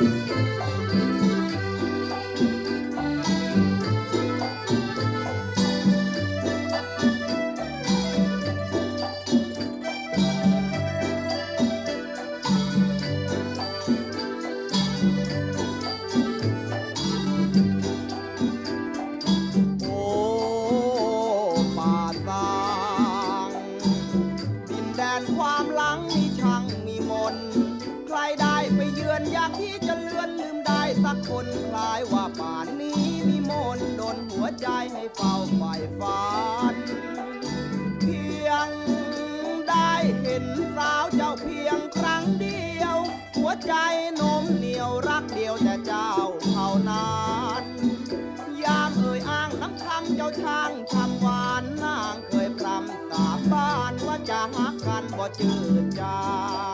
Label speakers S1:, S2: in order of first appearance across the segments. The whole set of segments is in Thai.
S1: Música เยือนอยากที่จะเลือนลืมได้สักคนคลายว่าป่านนี้มีมนโดนหัวใจให้เฝ้าไฟฝันเพียงได้เห็นสาวเจ้าเพียงครั้งเดียว หัวใจนมเหนียวรักเดียวแต่เจ้าเท่านั้นยามเอ่ยอ้างน้ำคำเจ้าช่างทำหวานนางเคยพรำสาบานว่าจะหักกันบ่จืดจาง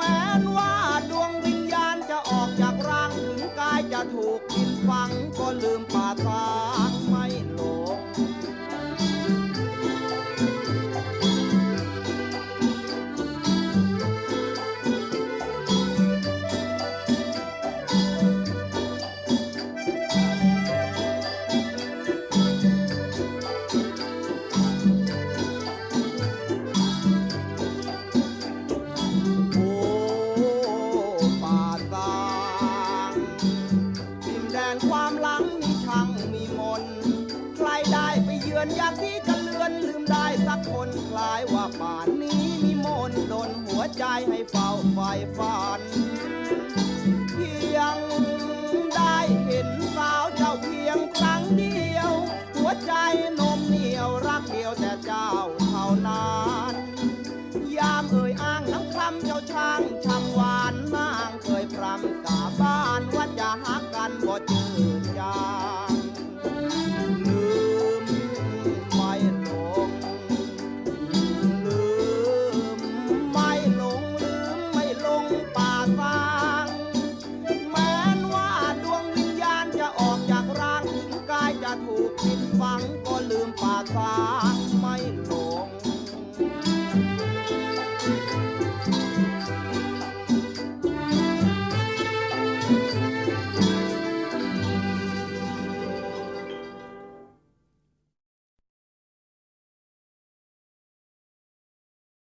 S1: แม้นว่าดวงวิญญาณจะออกจากร่างถึงกายจะถูกกินฝังก็ลืมป่าสร้าง ดินความหลังมีช่างมีมน ใครได้ไปเยือนอยากที่จะเลือนลืมได้สักคนคลายว่าป่านนี้มีมนต์ดนหัวใจให้เฝ้าไฟฝันเพียงได้เห็นสาวเจ้าเพียงครั้งเดียว หัวใจนมเหนียวรักเดียวแต่เจ้าเท่านั้นยามเอ่ยอ้างน้ำคำเจ้าช่างช่ำหวานนางเคยพรำสาบานว่า ก็ลืมปากฟ้า